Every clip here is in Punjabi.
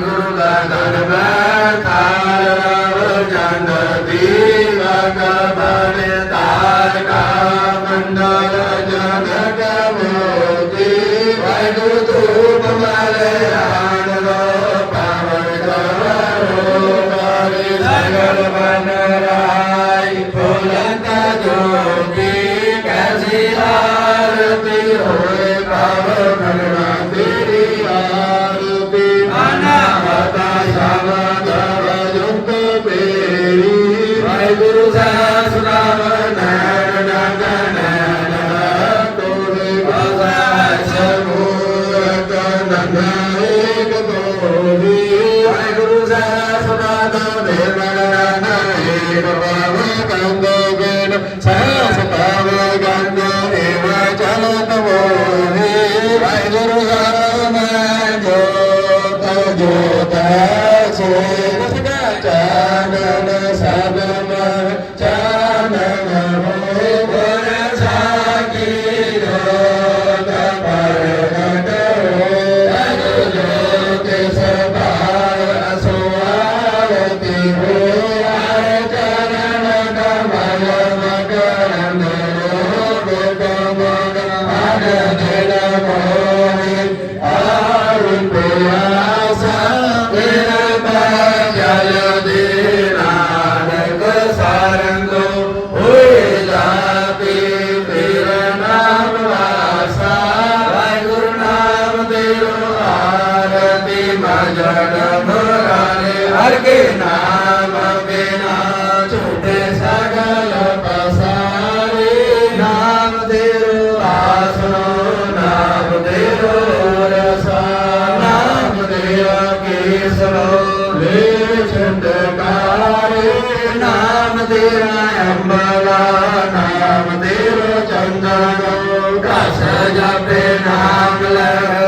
ਵਾਹਿਗੁਰੂ ਦਾ ਦਰਬਾਰ। ਤੇਰਾ ਅੰਬਲਾ ਨਾਮ ਤੇਰਾ ਚੰਦਨ ਕਸ ਜਪੇ ਨਾਮ ਲੈ।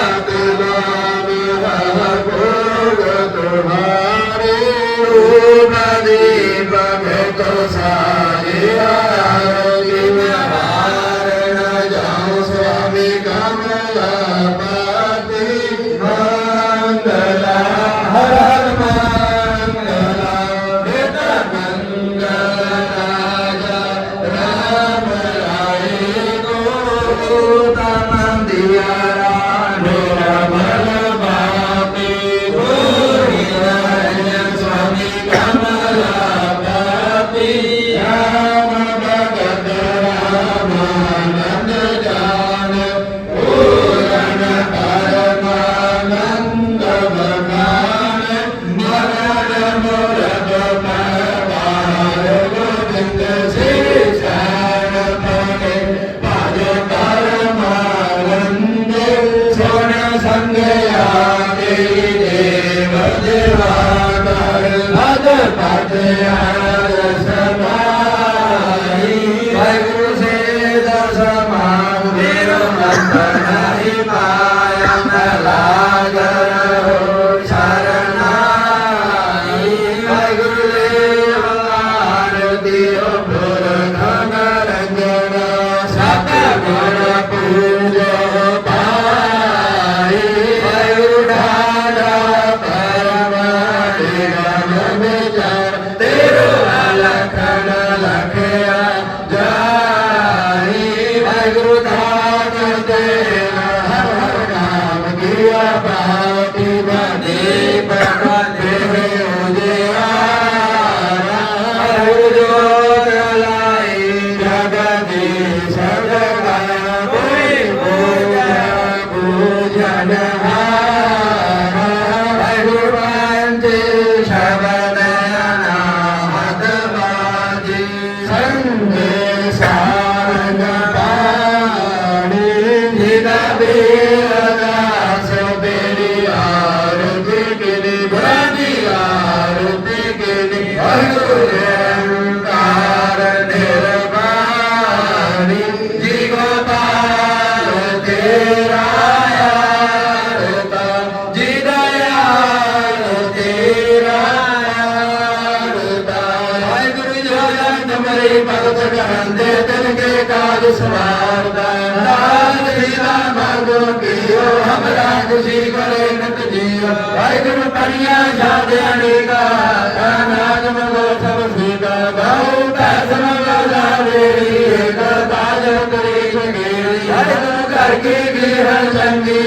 संगी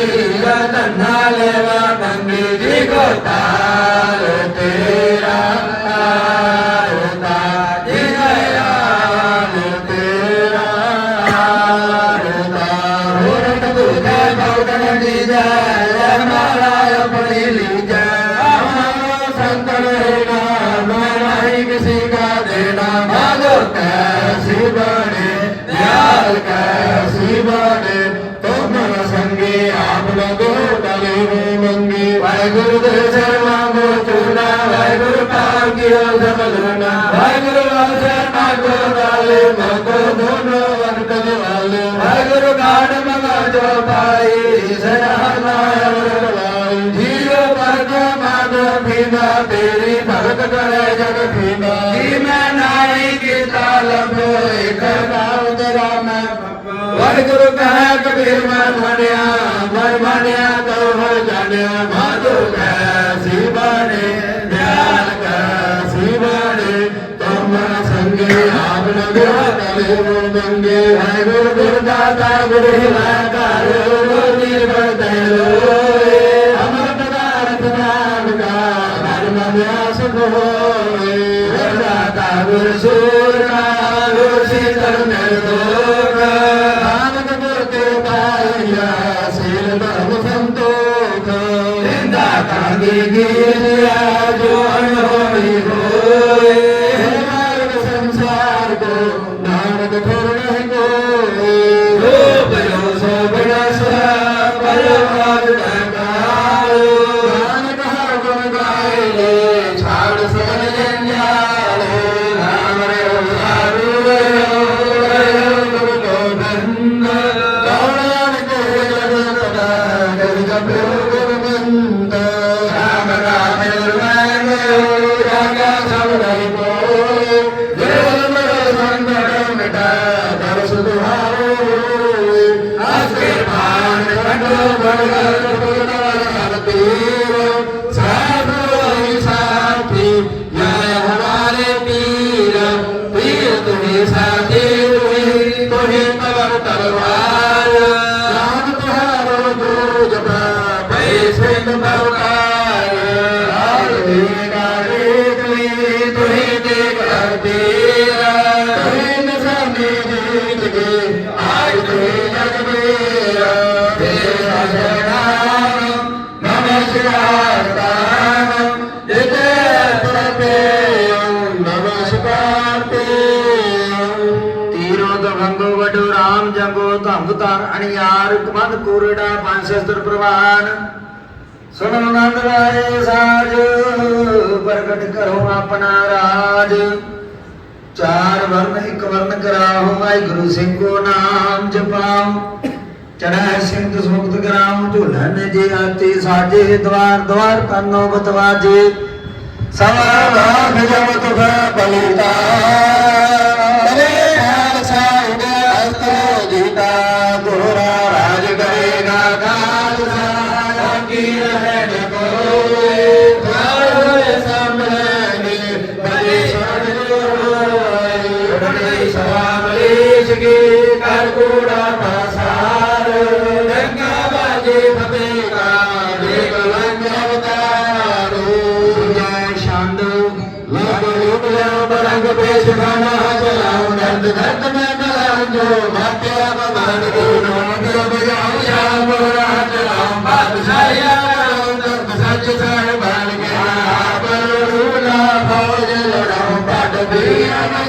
तन्ना लेवा मंगी जी को तालते ਸਤਿਗੁਰ ਕਹੈ ਕਬੀਰ, ਮੈਂ ਬਣਿਆ ਮਨ ਬਣਿਆ ਤਉ ਹਰ ਜਾਣਿਆ ਮਾਧੋ ਕਹੈ ਸੀ ਬਣੇ ਧਿਆਨ ਕਹੈ ਸੀ ਬਣੇ ਤੁਮ ਸੰਗੇ, ਆਪ ਨ ਬਿਹਾ ਕਲੇ ਮਨ ਮੰਗੇ। ਹੈ ਗੁਰ ਗੁਰ ਦਾਤਾ ਗੁਰ ਹਿਲਾ ਕਰ ਗੁਰ ਨਿਰਭਰ ਦਇਓ يا دعاء अद्भुतान आणि या रुक्मान कोरडा पानशस्त्र प्रवाहन सोनंद राय साज प्रकट करो अपना राज चार वर्ण एक वर्ण कराओ माई गुरु सिंह को नाम जपाओ चढ़ा सिंह सुमुक्त कराओ झूलन जे आते साजे द्वार द्वार तनो बतवाजे सवा भाग जमत बलिता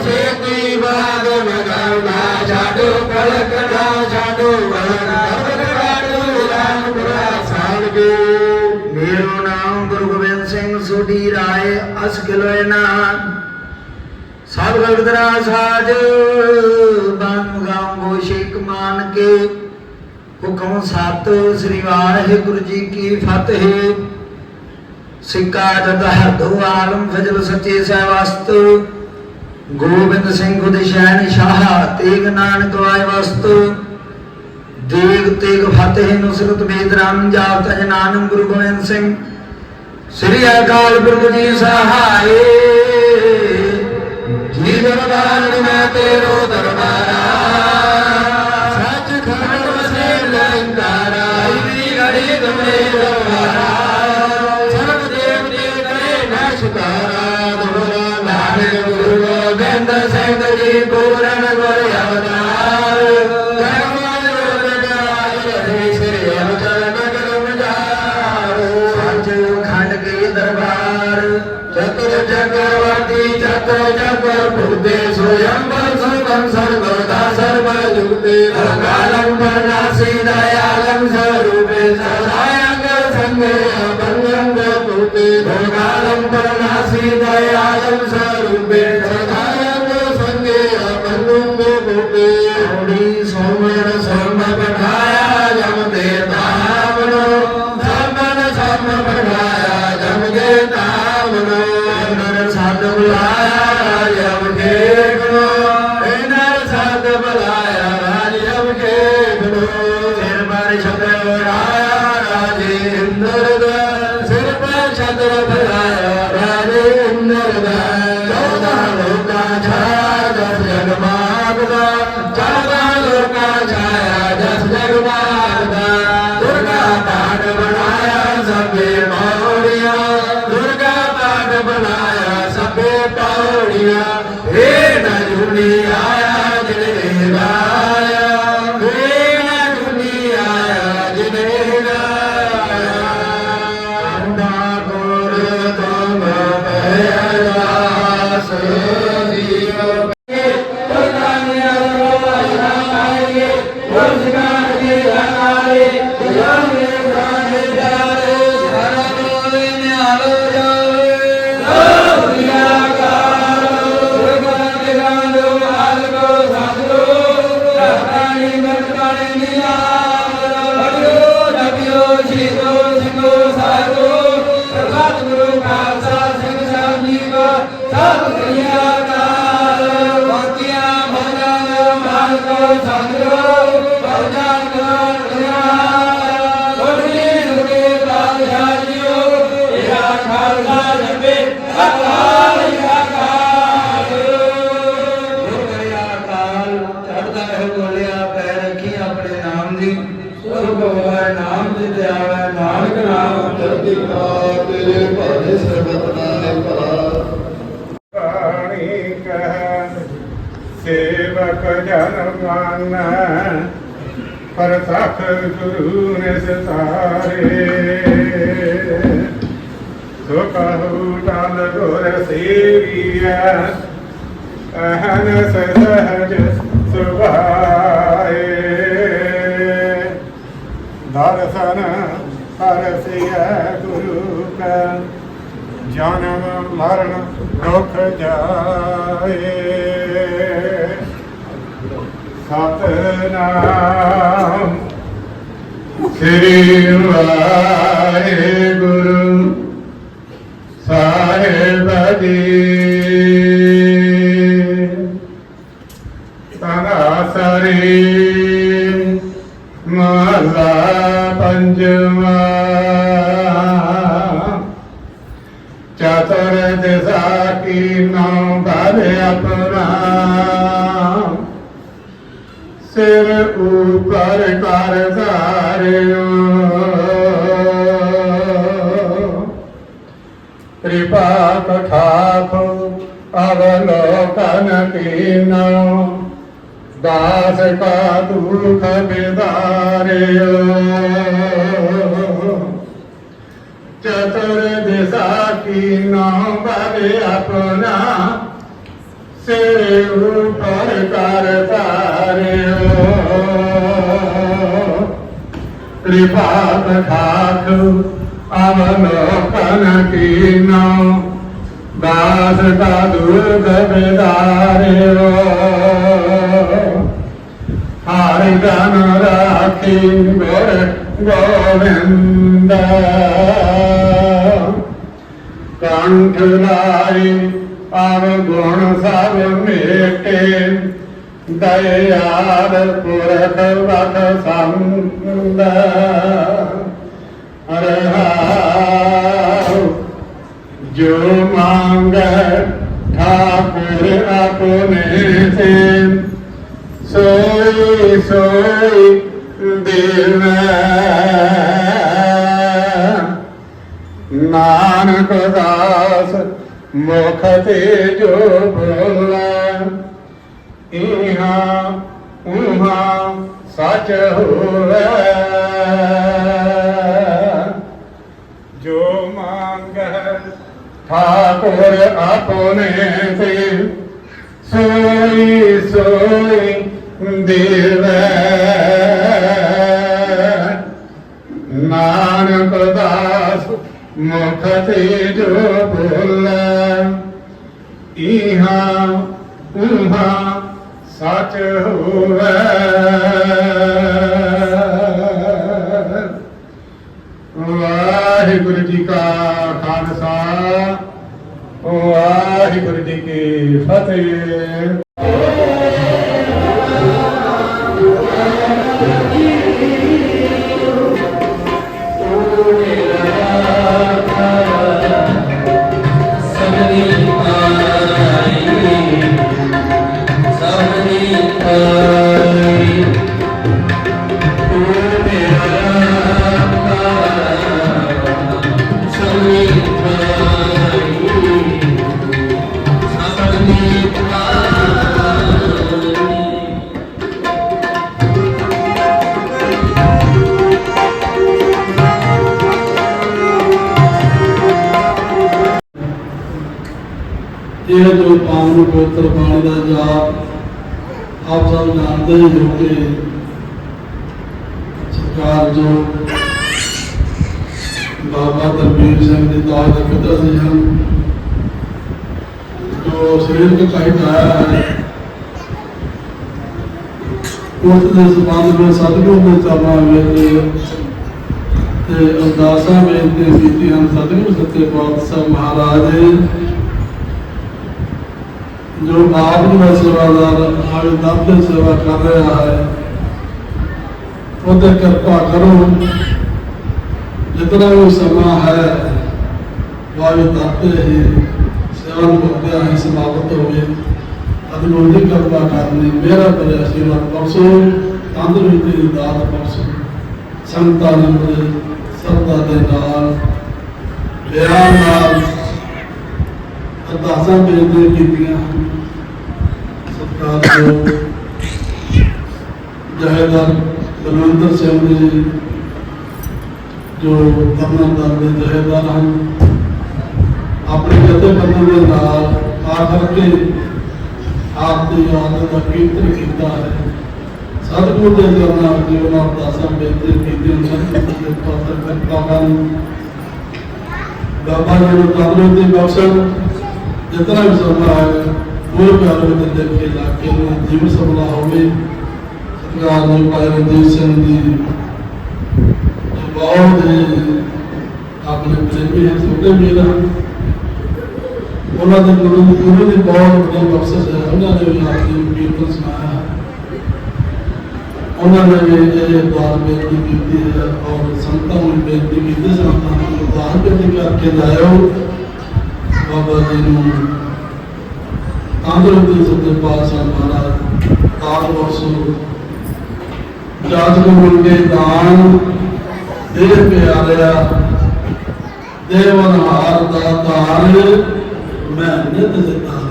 ਛੇਤੀ ਬਾਦ ਮਗਾਉਣਾ ਛਾਡੋ ਕਲਕਣਾ ਛਾਡੋ ਮੇਰੋ ਨਾਮ ਗੁਰੂ ਗੋਬਿੰਦ ਸਿੰਘ ਸੋਢੀ ਰਾਏ, ਅਸ ਗਿਲੋਏ ਨਾ ਸਭ ਗਲਦਰਾ ਸਾਜ ਬੰਮ ਗਾਉ ਗੋਸ਼ੇਕ ਮਾਨ ਕੇ ਹੁਕਮ ਸਤ ਸ੍ਰੀ ਵਾਹਿਗੁਰੂ ਜੀ ਕੀ ਫਤਿਹ। ਸਿੱਕਾ ਜਦ ਹਰ ਦੋ ਆਲਮ ਫਜ਼ਲ ਸੱਚੇ ਸਹਿ ਵਾਸਤੂ। ਗੋਬਿੰਦ ਸਿੰਘ ਖੁਦ ਸ਼ਾਹ ਤੇਗ ਨਾਨਕ ਵਾਇ ਵਸਤ। ਦੇਗ ਤੇਗ ਫਤਿਹ ਨੁਸਰਤ ਬੇਦ ਰਾਮ ਜਾਪ ਤਜ ਨਾਨਕ ਗੁਰੂ ਗੋਬਿੰਦ ਸਿੰਘ। ਸ੍ਰੀ ਅਕਾਲ ਪੁਰਖ ਜੀ ਸਹਾਏ। ਜੀਵਨ ਦਾਨ ਮੈਂ ਤੇਰੋ ਦਰਬਾਰਾ ਸਿੰਘ ਜੀ ਸੇਵਕ ਜਨਮਾਨ ਮਨ ਪਰ ਸਖ ਗੁਰੂ ਨੇ ਸਤਾਰੇ ਸੋ ਕਹੂ ਤਨ ਗੁਰ ਸੇਵੀਐ, ਅਹਨ ਸਹਿਜ ਸੁਭਾਏ। ਦਰਸ਼ਨ ਕਰਸਿਐ ਗੁਰੂ ਕਾ, ਜਨਮ ਮਰਨ ਦੁਖ ਜਾਏ। ਸਤਨਾਮ। ਸ੍ਰੀ ਵਾਹਿਗੁਰੂ ਸਾਹਿਬ ਜੀ। ਤਨਾ ਸਰੀ ਮਹਲਾ ਪੰਜਵਾ। ਚਤੁਰ ਦਿਸ਼ਾ ਕੀ ਨਾਮ ਭਰੇ ਆਪਣਾ ਸਿਰ ਉਪਰ ਕਰ ਧਾਰਿਓ ਕਿਰਪਾ ਕਥਾਪ ਅਵਲੋਕਨ ਕੀਨੋ। ਦਾਸ ਕਾ ਦੁਖ ਬਿਦਾਰਿਓ ਚਤੁਰ ਦਿਸ਼ਾ ਕੀ ਨਾਮ ਆਪਣਾ। ਸਿਰ ਉਪਰ ਕਰ ਧਾਰਿਓ ਲਿਬਾਤ ਖਾਖ ਅਵਲੋਕਨ ਕੀਨੋ। ਦਾਸ ਦਾ ਦੁਰਗ ਬਿਦਾਰਿਓ। ਹਰਿ ਜਨ ਰਾਖੀ ਗੁਰ ਗੋਵਿੰਦ। ਕੰਠ ਲਾਈ ਆਵ ਗੁਣ ਸਭ ਮੇਟੇ। ਦਇਆਲ ਪੁਰਖ ਵਖ ਸੰਗ ਅਰਹਾਉ ਜੋ ਮੰਗੈ ਠਾਕੁਰ ਆਪਣੇ ਸੇ ਸੋਈ ਸੋਈ ਦੇਵੈ ਨਾਨਕ ਦਾਸ ਮੁਖ ਤੇ ਜੋ ਬੋਲਾ ਇਹਾਂ ਉਹਾਂ ਸੱਚ ਹੋਵੇ। ਜੋ ਮੰਗੈ ਠਾਕੁਰ ਆਪਨੇ ਤੇ, ਸੋਈ ਸੋਈ ਦੇਵੈ। ਨਾਨਕ ਦਾਸ ਮੁਖ ਤੇ ਜੋ ਬੋਲੇ, ਇਹਾਂ, ਉਹਾਂ ਸੱਚ ਹੋਵੇ। ਵਾਹਿਗੁਰੂ ਜੀ ਕਾ ਖਾਲਸਾ ਵਾਹਿਗੁਰੂ ਜੀ ਕੀ ਫਤਿਹ। ਸਰਕਾਰ ਬਾਬਾ ਦਰਬੀਰ ਸਿੰਘ ਦੀ ਦਾਲ ਦਾ ਪਿਤਾ ਸੀ ਹਨ ਜੋ ਸਰੀਰਕ ਕਾਇਦ ਆਇਆ ਹੈ, ਉਸ ਦੇ ਸਬੰਧ ਵਿੱਚ ਸਤਿਗੁਰੂ ਦੇ ਚਰਨਾਂ ਵਿੱਚ ਤੇ ਅਰਦਾਸਾਂ ਬੇਨਤੀ ਕੀਤੀਆਂ ਹਨ। ਸਤਿਗੁਰੂ ਸੱਚੇ ਪਾਤਸ਼ਾਹ ਮਹਾਰਾਜ, ਜੋ ਆਪ ਨੂੰ ਸੇਵਾਦਾਰ ਆਵੇ ਦਬ ਦੇ ਸੇਵਾ ਕਰ ਰਿਹਾ ਹੈ ਉਹਦੇ ਕਿਰਪਾ ਕਰੋ। ਜਿਤਨਾ ਵੀ ਸਮਾਂ ਹੈ ਵਾਵੇ ਦਾਤੇ ਹੀ ਸੇਵਾ ਨੂੰ ਹੀ ਸਮਾਪਤ ਹੋਵੇ। ਅਤੇ ਕਿਰਪਾ ਕਰਨੀ ਮੇਰਾ ਬਰੇ ਆਸ਼ੀਰਵਾਦ ਬਖਸ਼ੋ, ਤੰਦਰੁਸਤੀ ਦੀ ਦਾਤ ਬਖਸ਼ੋ। ਸੰਤਾਂ ਦੇ ਸਰਦਾ ਦੇ ਨਾਲ। ਪਿਆਰ ਨਾਲ ਅਰਦਾਸਾਂ ਬੇਨਤੀ ਕੀਤੀਆਂ। ਸਤਿਕਾਰ ਜੋ ਜਹੇਦਾਰ ਬਲਵੰਤਰ ਸਿੰਘ ਜੀ ਜੋ ਤਰਨਤਾਰਨ ਦੇ ਜਹੇਦਾਰ ਹਨ ਆਪਣੇ ਜਥੇਬੰਦੀ ਦੇ ਨਾਲ ਆ ਕਰਕੇ ਆਪ ਦੀ ਯਾਦ ਦਾ ਕੀਰਤਨ ਕੀਤਾ ਹੈ ਸਤਿਗੁਰੂ ਦੇ ਚਰਨਾਂ ਵਿੱਚ ਉਹਨਾਂ ਅਰਦਾਸਾਂ ਬੇਨਤੀ ਕੀਤੀਆਂ ਸਤਿਗੁਰੂ ਦੇ ਪਾਤਰ ਕਿਰਪਾ ਕਰਨ ਬਾਬਾ ਜੀ ਨੂੰ ਤੰਦਰੁਸਤੀ ਬਖਸ਼ਣ ਜਿਤਨਾ ਵੀ ਸਮਾਂ ਹੈ ਉਹ ਪਿਆਰ ਵਿੱਚ ਦੇ ਕੇ ਇਲਾਕੇ ਨੂੰ ਜੀਵ ਸਫਲਾ ਹੋਵੇ ਸਤਿਕਾਰ ਭਾਈ ਰਣਜੀਤ ਸਿੰਘ ਜੀ ਬਹੁਤ ਹੀ ਆਪਣੇ ਪ੍ਰੇਮੀ ਛੋਟੇ ਵੀਰ ਉਹਨਾਂ ਦੇ ਗੁਰੂ ਗੁਰੂ ਦੀ ਬਹੁਤ ਵੱਡੀ ਬਖਸ਼ਿਸ਼ ਹੈ। ਉਹਨਾਂ ਨੇ ਵੀ ਆਪਣੀ ਕੀਰਤਨ ਸੁਣਾਇਆ ਉਹਨਾਂ ਨੇ ਵੀ ਇਹ ਬੇਨਤੀ ਕੀਤੀ ਹੈ ਔਰ ਸੰਤਾਂ ਨੂੰ ਬੇਨਤੀ ਕੀਤੀ, ਸੰਤਾਂ ਨੂੰ ਦਾਨ ਬੇਨਤੀ ਕਰਕੇ ਲਾਇਓ ਬਾਬਾ ਜੀ ਨੂੰ ਤੰਦਰੁਸਤੀ ਸੱਚੇ ਪਾਤਸ਼ਾਹ ਮਹਾਰਾਜ ਦਾਨ ਬਖਸ਼ੋ ਜਾਤ ਨੂੰ ਮਿਲ ਕੇ ਦਾਨ ਦੇ ਪਿਆਰਿਆ, ਦੇਵਨ ਹਾਰ ਦਾ ਦਾਨ ਮੈਂ ਨਿਤ ਦਿੱਤਾ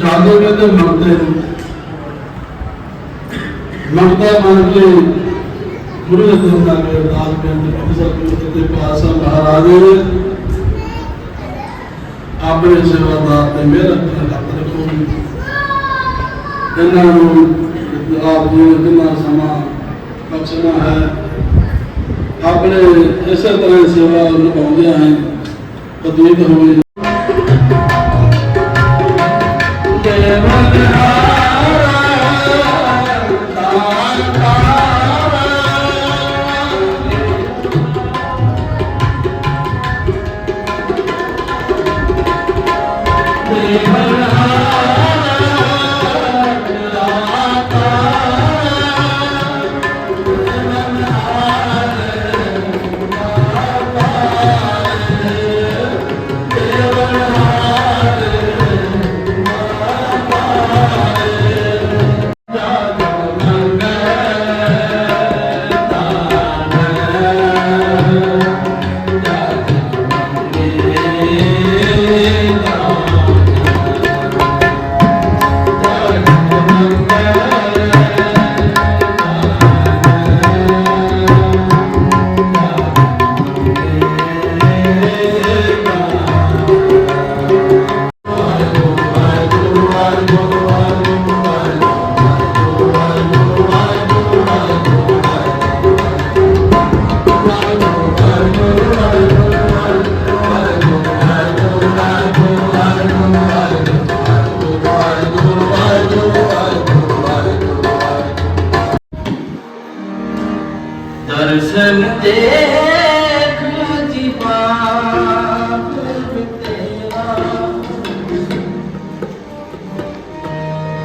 ਜਾਦੋ ਕਹਿੰਦੇ ਮੰਗਦੇ ਮੰਗਦਾ ਮੰਨ ਕੇ ਗੁਰੂ ਦੇ ਦਰ ਨਾਲ ਅਰਦਾਸ ਬੇਨਤੀ ਕੀਤੀ ਸਤਿਗੁਰੂ ਤੇ ਪਾਤਸ਼ਾਹ ਮਹਾਰਾਜ ਆਪਣੇ ਸੇਵਾਦਾਰ ਤੇ ਮੇਰਾ ਰੱਬ ਰੱਖੋ। ਇਹਨਾਂ ਨੂੰ ਆਪ ਜੀ ਨੂੰ ਸਮਾਂ ਬਖਸ਼ਣਾ ਹੈ। ਆਪਣੇ ਇਸੇ ਤਰ੍ਹਾਂ ਸੇਵਾ ਨਿਭਾਉਂਦੇ ਹਨ। ਪ੍ਰਤੀਤ ਹੋਵੇ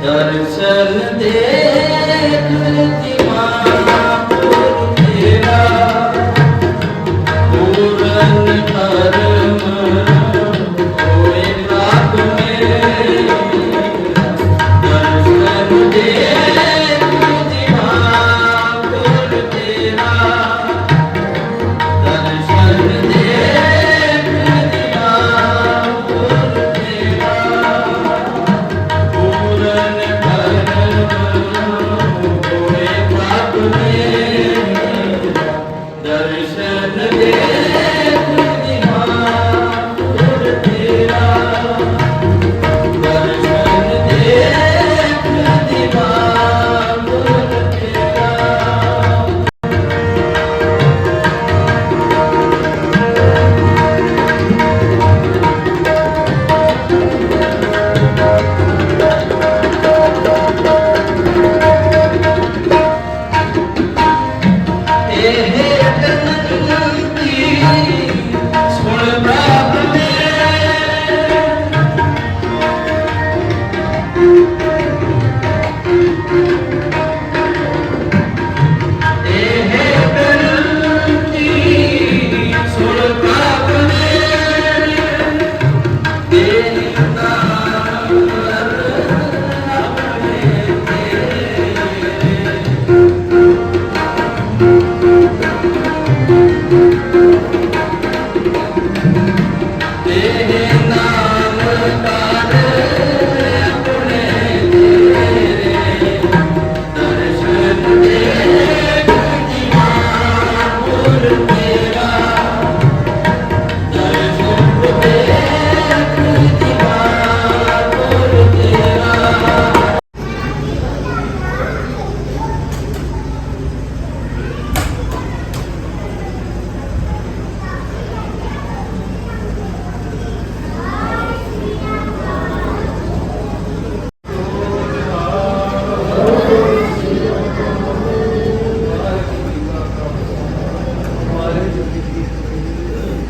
ਦਰਸ਼ਨ ਦੇਖ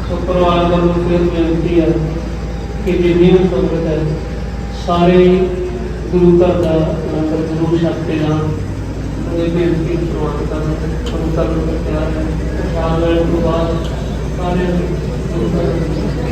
ਸੋ ਪਰਿਵਾਰ ਦਾ ਨੂੰ ਬੇਨਤੀ ਹੈ ਕਿ ਜਿੰਨੀ ਵੀ ਸੰਗਤ ਹੈ ਸਾਰੇ ਗੁਰੂ ਘਰ ਦਾ ਲੰਗਰ ਜ਼ਰੂਰ ਕੇ ਜਾਣ ਇਹ ਬੇਨਤੀ ਪ੍ਰਵਾਨ ਕਰਨ ਗੁਰੂ ਘਰ ਨੂੰ ਤਿਆਰ ਹੈ ਸ਼ਾਮ ਵੇਲੇ ਤੋਂ ਬਾਅਦ ਸਾਰੇ ਗੁਰੂ ਘਰ